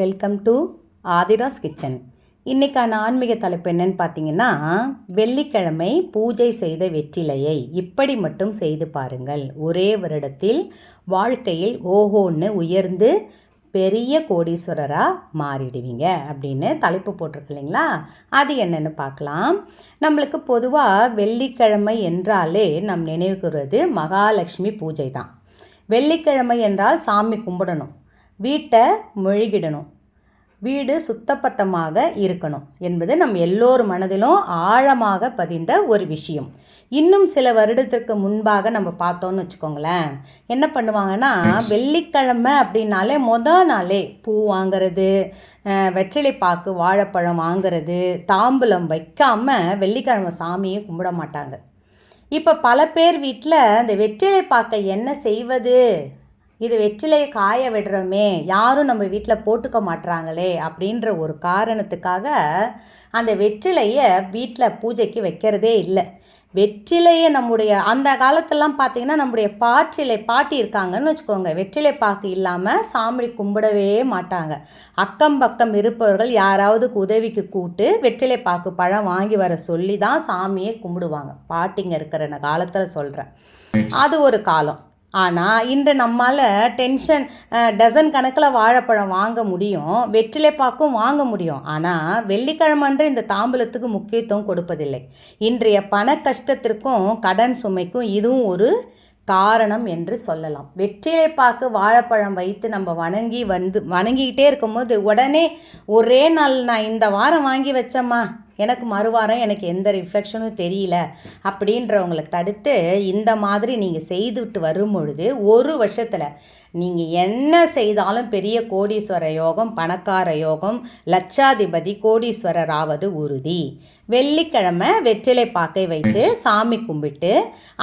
Welcome to Aadhira's kitchen இன்றைக்கான ஆன்மீக தலைப்பு என்னன்னு பார்த்தீங்கன்னா வெள்ளிக்கிழமை பூஜை செய்த வெற்றிலையை இப்படி மட்டும் செய்து பாருங்கள். ஒரே வருடத்தில் வாழ்க்கையில் ஓஹோன்னு உயர்ந்து பெரிய கோடீஸ்வரராக மாறிடுவீங்க அப்படின்னு தலைப்பு போட்டிருக்கு இல்லைங்களா? அது என்னென்னு பார்க்கலாம். நம்மளுக்கு பொதுவாக வெள்ளிக்கிழமை என்றாலே நம் நினைவுகிறது மகாலட்சுமி பூஜை தான். வெள்ளிக்கிழமை என்றால் சாமி கும்பிடணும். வீட்டை மெழுகிடணும். வீடு சுத்தப்பத்தமாக இருக்கணும் என்பது நம் எல்லோர் மனதிலும் ஆழமாக பதிந்த ஒரு விஷயம். இன்னும் சில வருடத்திற்கு முன்பாக நம்ம பார்த்தோம்னு வச்சுக்கோங்களேன். என்ன பண்ணுவாங்கன்னா வெள்ளிக்கிழமை அப்படின்னாலே மொதல் நாளே பூ வாங்குறது வெற்றிலை பாக்கு வாழைப்பழம் வாங்குறது தாம்பூலம் வைக்காமல் வெள்ளிக்கிழமை சாமியை கும்பிட மாட்டாங்க. இப்போ பல பேர் வீட்டில் இந்த வெற்றிலை பாக்கை என்ன செய்வது? இது வெற்றிலையை காய விடுறோமே யாரும் நம்ம வீட்டில் போட்டுக்க மாட்றாங்களே அப்படின்ற ஒரு காரணத்துக்காக அந்த வெற்றிலையை வீட்டில் பூஜைக்கு வைக்கிறதே இல்லை. வெற்றிலையை நம்முடைய அந்த காலத்துலலாம் பார்த்தீங்கன்னா நம்முடைய பாற்றிலை பாட்டி இருக்காங்கன்னு வச்சுக்கோங்க. வெற்றிலை பாக்கு இல்லாமல் சாமி கும்பிடவே மாட்டாங்க. அக்கம் பக்கம் இருப்பவர்கள் யாராவது உதவிக்கு கூட்டு வெற்றிலை பாக்கு பழம் வாங்கி வர சொல்லி தான் சாமியை கும்பிடுவாங்க. பாட்டிங்க இருக்கிற காலத்தில் சொல்கிறேன் அது ஒரு காலம். ஆனால் இன்று நம்மால் டென்ஷன் டசன் கணக்கில் வாழைப்பழம் வாங்க முடியும் வெற்றிலை பாக்கும் வாங்க முடியும். ஆனால் வெள்ளிக்கிழமன்று இந்த தாம்பூலத்துக்கு முக்கியத்துவம் கொடுப்பதில்லை. இன்றைய பண கஷ்டத்திற்கும் கடன் சுமைக்கும் இதுவும் ஒரு காரணம் என்று சொல்லலாம். வெற்றிலை பாக்கு வாழைப்பழம் வைத்து நம்ம வணங்கி வந்து வணங்கிக்கிட்டே இருக்கும்போது உடனே ஒரே நாள் நான் இந்த வாரம் வாங்கி வச்சேம்மா. எனக்கு மறுவாரம் எனக்கு எந்த ரிஃப்ளெக்ஷனும் தெரியல அப்படின்றவங்களை தடுத்து இந்த மாதிரி நீங்கள் செய்துவிட்டு வரும் பொழுது ஒரு வருஷத்தில் நீங்கள் என்ன செய்தாலும் பெரிய கோடீஸ்வர யோகம் பணக்கார யோகம் லட்சாதிபதி கோடீஸ்வரர் ஆவது உறுதி. வெள்ளிக்கிழமை வெற்றிலை பாக்கை வைத்து சாமி கும்பிட்டு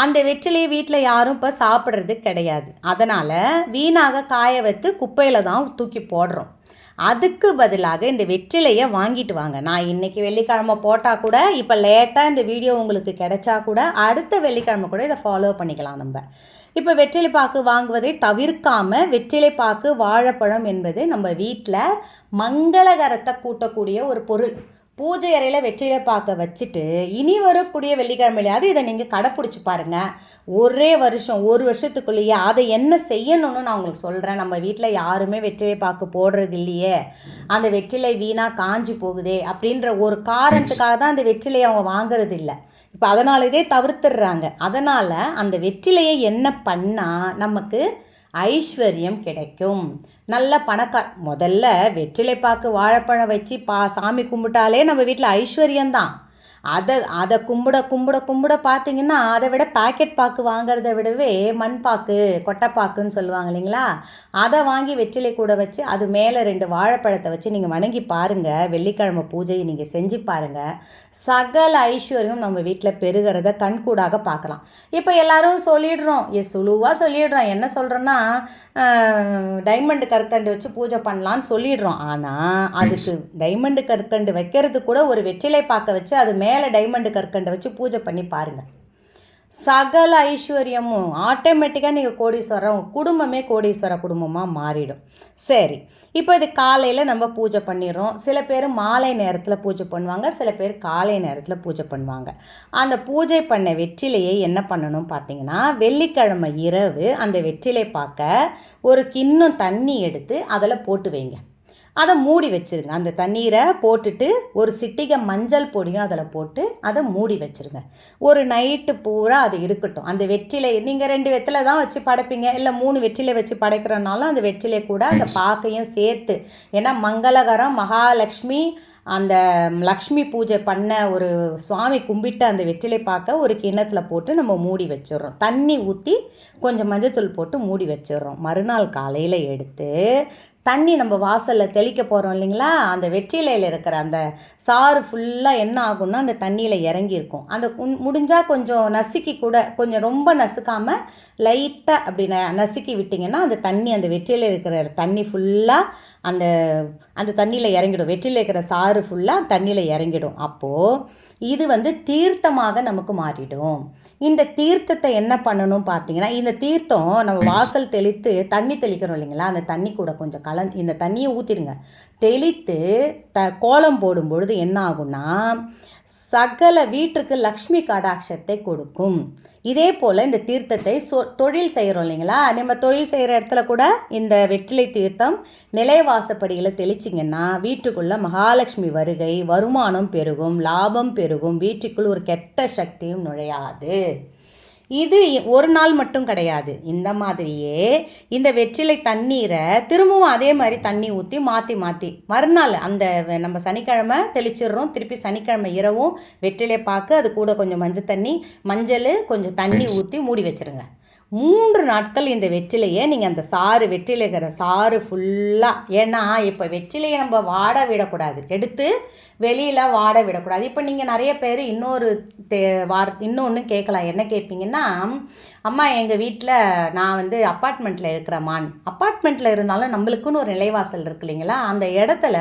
அந்த வெற்றிலையை வீட்டில் யாரும் இப்போ சாப்பிட்றது கிடையாது. அதனால் வீணாக காய வைத்து குப்பையில் தான் தூக்கி போடுறோம். அதுக்கு பதிலாக இந்த வெற்றிலையை வாங்கிட்டு வாங்க. நான் இன்னைக்கு வெள்ளிக்கிழமை போட்டால் கூட இப்போ லேட்டாக இந்த வீடியோ உங்களுக்கு கிடைச்சா கூட அடுத்த வெள்ளிக்கிழமை கூட இதை ஃபாலோ பண்ணிக்கலாம் நம்ம. இப்போ வெற்றிலை பாக்கு வாங்குவதை தவிர்க்காமல் வெற்றிலை பாக்கு வாழைப்பழம் என்பது நம்ம வீட்டில் மங்களகரத்தை கூட்டக்கூடிய ஒரு பொருள். பூஜை அறையில் வெற்றிலை பார்க்க வச்சுட்டு இனி வரக்கூடிய வெள்ளிக்கிழமையிலையாவது இதை நீங்கள் கடைப்பிடிச்சி பாருங்கள் ஒரே வருஷம் ஒரு வருஷத்துக்குள்ளேயே அதை என்ன செய்யணும்னு நான் உங்களுக்கு சொல்கிறேன் நம்ம வீட்டில் யாருமே வெற்றிலை பாக்கு போடுறது இல்லையே. அந்த வெற்றிலை வீணாக காஞ்சி போகுதே அப்படின்ற ஒரு காரணத்துக்காக தான் அந்த வெற்றிலையை அவங்க வாங்குறது இல்லை. இப்போ அதனால இதே தவிர்த்துடுறாங்க. அதனால் அந்த வெற்றிலையை என்ன பண்ணால் நமக்கு ஐஸ்வர்யம் கிடைக்கும். நல்ல பணக்கார். முதல்ல வெற்றிலை பாக்கு வாழைப்பழம் வச்சு பா சாமி கும்பிட்டாலே நம்ம வீட்டில் ஐஸ்வர்யம்தான். அதை அதை கும்பிட கும்பிட கும்பிட பார்த்தீங்கன்னா அதை விட பாக்கெட் பாக்கு வாங்குறத விடவே மண் பாக்கு கொட்டைப்பாக்குன்னு சொல்லுவாங்க இல்லைங்களா? அதை வாங்கி வெற்றிலை கூட வச்சு அது மேலே ரெண்டு வாழைப்பழத்தை வச்சு நீங்கள் வணங்கி பாருங்கள் வெள்ளிக்கிழமை பூஜையை நீங்கள் செஞ்சு பாருங்கள் சகல ஐஸ்வர்யம் நம்ம வீட்டில் பெருகிறத கண்கூடாக பார்க்கலாம். இப்போ எல்லாரும் சொல்லிடுறோம். எஸ் சுழுவாக சொல்லிடுறோம். என்ன சொல்கிறோன்னா டைமண்ட் கற்கண்டு வச்சு பூஜை பண்ணலான்னு சொல்லிடுறோம். ஆனால் அதுக்கு டைமண்ட் கற்கண்டு வைக்கிறது கூட ஒரு வெற்றிலை பாக்க வச்சு அது மேலே மேலே டைமண்டு கற்கண்டை வச்சு பூஜை பண்ணி பாருங்கள் சகல ஐஸ்வர்யமும் ஆட்டோமேட்டிக்காக நீங்கள் கோடீஸ்வரம் குடும்பமே கோடீஸ்வர குடும்பமாக மாறிடும். சரி இப்போ இது காலையில் நம்ம பூஜை பண்ணிடுறோம். சில பேர் மாலை நேரத்தில் பூஜை பண்ணுவாங்க சில பேர் காலை நேரத்தில் பூஜை பண்ணுவாங்க. அந்த பூஜை பண்ண வெற்றிலையை என்ன பண்ணணும் பார்த்தீங்கன்னா வெள்ளிக்கிழமை இரவு அந்த வெற்றிலை பார்க்க ஒரு கிண்ணம் தண்ணி எடுத்து அதில் போட்டு வைங்க. அதை மூடி வச்சிருங்க. அந்த தண்ணீரை போட்டுட்டு ஒரு சிட்டிகை மஞ்சள் பொடியும் அதில் போட்டு அதை மூடி வச்சிருங்க. ஒரு நைட்டு பூரா அது இருக்கட்டும். அந்த வெற்றிலை நீங்கள் ரெண்டு வெற்றிலை தான் வச்சு படைப்பீங்க. இல்லை மூணு வெற்றிலை வச்சு படைக்கிறனாலும் அந்த வெற்றிலை கூட அந்த பாக்கையும் சேர்த்து ஏன்னா மங்களகரம் மகாலட்சுமி அந்த லக்ஷ்மி பூஜை பண்ண ஒரு சுவாமி கும்பிட்டு அந்த வெற்றிலை பார்க்க ஒரு கிண்ணத்தில் போட்டு நம்ம மூடி வச்சிடுறோம். தண்ணி ஊற்றி கொஞ்சம் மஞ்சத்தூள் போட்டு மூடி வச்சிடுறோம். மறுநாள் காலையில் எடுத்து தண்ணி நம்ம வாசலில் தெளிக்க போகிறோம் இல்லைங்களா? அந்த வெற்றிலையில் இருக்கிற அந்த சாறு ஃபுல்லாக என்ன ஆகும்னா அந்த தண்ணியில் இறங்கியிருக்கும். அந்த முடிஞ்சால் கொஞ்சம் நசுக்கி கூட கொஞ்சம் ரொம்ப நசுக்காமல் லைட்டாக அப்படி ந நசுக்கி விட்டிங்கன்னா அந்த தண்ணி அந்த வெற்றிலையில் இருக்கிற தண்ணி ஃபுல்லாக அந்த அந்த தண்ணியில் இறங்கிடும். வெற்றிலையில் இருக்கிற சாறு ஃபுல்லாக தண்ணியில் இறங்கிடும். அப்போது இது வந்து தீர்த்தமாக நமக்கு மாறிடும். இந்த தீர்த்தத்தை என்ன பண்ணணும் பார்த்தீங்கன்னா இந்த தீர்த்தம் நம்ம வாசல் தெளித்து தண்ணி தெளிக்கிறோம் இல்லைங்களா? அந்த தண்ணி கூட கொஞ்சம் கலந் இந்த தண்ணியை ஊற்றிடுங்க தெளித்து த கோலம் போடும் பொழுது என்ன ஆகும்னா சகல வீட்டுக்கு லக்ஷ்மி கடாட்சத்தை கொடுக்கும். இதே போல் இந்த தீர்த்தத்தை சொ தொழில் செய்கிறோம் இல்லைங்களா? நம்ம தொழில் செய்கிற இடத்துல கூட இந்த வெற்றிலை தீர்த்தம் நிலைவாசப்படியில் தெளிச்சிங்கன்னா வீட்டுக்குள்ளே மகாலட்சுமி வருகை வருமானம் பெருகும் லாபம் பெருகும் வீட்டுக்குள் ஒரு கெட்ட சக்தியும் நுழையாது. இது ஒரு நாள் மட்டும் கிடையாது. இந்த மாதிரியே இந்த வெற்றிலை தண்ணீரை திரும்பவும் அதே மாதிரி தண்ணி ஊற்றி மாற்றி மாற்றி மறுநாள் அந்த நம்ம சனிக்கிழமை தெளிச்சிடுறோம். திருப்பி சனிக்கிழமை இரவும் வெற்றிலை பார்க்க அது கூட கொஞ்சம் மஞ்சள் தண்ணி மஞ்சள் கொஞ்சம் தண்ணி ஊற்றி மூடி வச்சிருங்க. மூன்று நாட்கள் இந்த வெற்றிலையை நீங்கள் அந்த சாறு வெற்றிலைக்கிற சாறு ஃபுல்லாக ஏன்னா இப்போ வெற்றிலையை நம்ம வாட விடக்கூடாது. எடுத்து வெளியில் வாட விடக்கூடாது. இப்போ நீங்கள் நிறைய பேர் இன்னொரு தே வார் இன்னொன்று கேட்கலாம். என்ன கேட்பீங்கன்னா அம்மா எங்கள் வீட்டில் நான் வந்து அப்பார்ட்மெண்ட்டில் இருக்கிறமான் அப்பார்ட்மெண்ட்டில் இருந்தாலும் நம்மளுக்குன்னு ஒரு நிலைவாசல் இருக்கு இல்லைங்களா? அந்த இடத்துல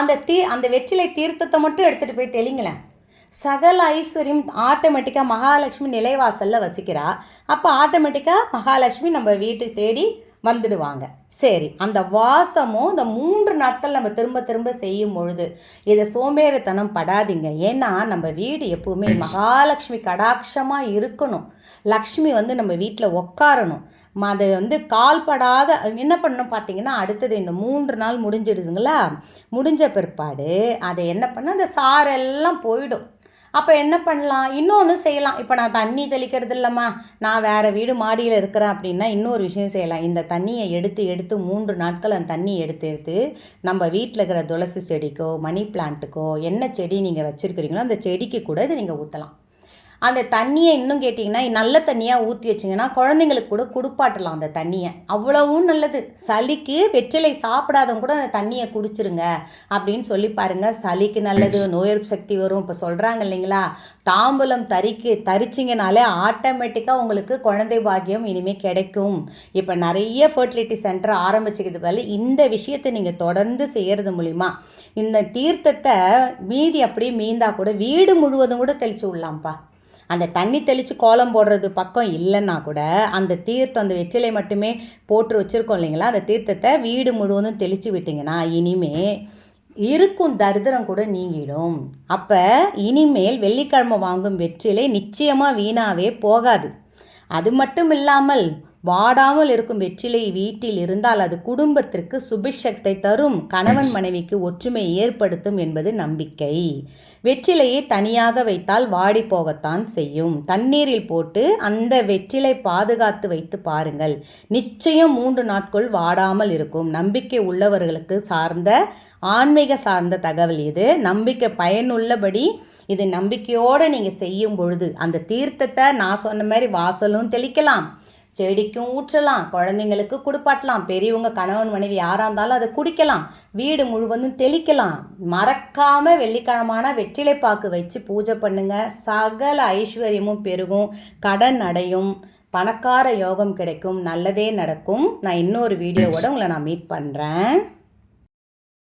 அந்த தீ அந்த வெற்றிலை தீர்த்தத்தை மட்டும் எடுத்துகிட்டு போய் தெளிங்களேன். சகல ஐஸ்வர்யம் ஆட்டோமேட்டிக்காக மகாலட்சுமி நிலைவாசலில் வசிக்கிறா. அப்போ ஆட்டோமேட்டிக்காக மகாலட்சுமி நம்ம வீட்டுக்கு தேடி வந்துடுவாங்க. சரி அந்த வாசமும் இந்த மூன்று நாட்கள் நம்ம திரும்ப திரும்ப செய்யும் பொழுது இதை சோம்பேறித்தனம் படாதீங்க. ஏன்னா நம்ம வீடு எப்பவுமே மகாலட்சுமி கடாட்சமாக இருக்கணும். லக்ஷ்மி வந்து நம்ம வீட்டில் உட்காரணும் ம- அது வந்து கால்படாத என்ன பண்ணணும் பார்த்தீங்கன்னா அடுத்தது இந்த மூன்று நாள் முடிஞ்சிடுதுங்களா? முடிஞ்ச பிற்பாடு அதை என்ன பண்ண அந்த சாரெல்லாம் போயிடும். அப்போ என்ன பண்ணலாம்? இன்னொன்று செய்யலாம். இப்போ நான் தண்ணி தெளிக்கிறது இல்லைம்மா. நான் வேறு வீடு மாடியில் இருக்கிறேன் அப்படின்னா இன்னொரு விஷயம் செய்யலாம். இந்த தண்ணியை எடுத்து எடுத்து மூன்று நாட்கள் அந்த தண்ணியை எடுத்து எடுத்து நம்ம வீட்டில் இருக்கிற துளசி செடிக்கோ மணி பிளான்ட்டுக்கோ என்ன செடி நீங்கள் வச்சுருக்கிறீங்களோ அந்த செடிக்கு கூட இதை நீங்கள் ஊற்றலாம் அந்த தண்ணியை இன்னும் கேட்டிங்கன்னா நல்ல தண்ணியாக ஊற்றி வச்சிங்கன்னா குழந்தைங்களுக்கு கூட குடுப்பாட்டலாம் அந்த தண்ணியை. அவ்வளவும் நல்லது. சளிக்கு வெற்றிலை சாப்பிடாதவங்க கூட அந்த தண்ணியை குடிச்சிருங்க அப்படின்னு சொல்லி பாருங்க. சளிக்கு நல்லது நோய் எதிர்ப்பு சக்தி வரும். இப்போ சொல்கிறாங்க இல்லைங்களா? தாம்பூலம் தரிக்கு தரிச்சிங்கனாலே ஆட்டோமேட்டிக்காக உங்களுக்கு குழந்தை பாக்கியம் இனிமேல் கிடைக்கும். இப்போ நிறைய ஃபர்டிலிட்டி சென்டர் ஆரம்பிச்சுக்கிறது பதில் இந்த விஷயத்தை நீங்கள் தொடர்ந்து செய்கிறது மூலிமா இந்த தீர்த்தத்தை மீதி அப்படியே மீந்தா கூட வீடு முழுவதும் கூட தெளிச்சு விடலாம்ப்பா. அந்த தண்ணி தெளித்து கோலம் போடுறது பக்கம் இல்லைன்னா கூட அந்த தீர்த்தம் அந்த வெற்றிலை மட்டுமே போட்டு வச்சுருக்கோம் இல்லைங்களா? அந்த தீர்த்தத்தை வீடு முழுவதும் தெளித்து விட்டிங்கன்னா இனிமே இருக்கும் தரித்திரம் கூட நீங்கிடும். அப்போ இனிமேல் வெள்ளிக்கிழமை வாங்கும் வெற்றிலை நிச்சயமாக வீணாவே போகாது. அது மட்டும் இல்லாமல் வாடாமல் இருக்கும் வெற்றிலை வீட்டில் இருந்தால் அது குடும்பத்திற்கு சுபிஷக்தை தரும். கணவன் மனைவிக்கு ஒற்றுமை ஏற்படுத்தும் என்பது நம்பிக்கை. வெற்றிலையை தனியாக வைத்தால் வாடி போகத்தான் செய்யும். தண்ணீரில் போட்டு அந்த வெற்றிலை பாதுகாத்து வைத்து பாருங்கள். நிச்சயம் மூன்று நாட்கள் வாடாமல் இருக்கும். நம்பிக்கை உள்ளவர்களுக்கு சார்ந்த ஆன்மீக சார்ந்த தகவல் இது. நம்பிக்கை பயனுள்ளபடி இது நம்பிக்கையோடு நீங்கள் செய்யும் பொழுது அந்த தீர்த்தத்தை நான் சொன்ன மாதிரி வாசலும் தெளிக்கலாம். செடிக்கும் ஊற்றலாம் குழந்தைங்களுக்கு குடுப்பாட்டலாம் பெரியவங்க கணவன் மனைவி யாராக இருந்தாலும் அதை குடிக்கலாம் வீடு முழுவதும் தெளிக்கலாம். மறக்காம வெள்ளிக்கிழமான வெற்றிலைப்பாக்கு வச்சு பூஜை பண்ணுங்க. சகல ஐஸ்வர்யமும் பெருகும் கடன் அடையும் பணக்கார யோகம் கிடைக்கும் நல்லதே நடக்கும். நான் இன்னொரு வீடியோவோட உங்களை நான் மீட் பண்ணுறேன்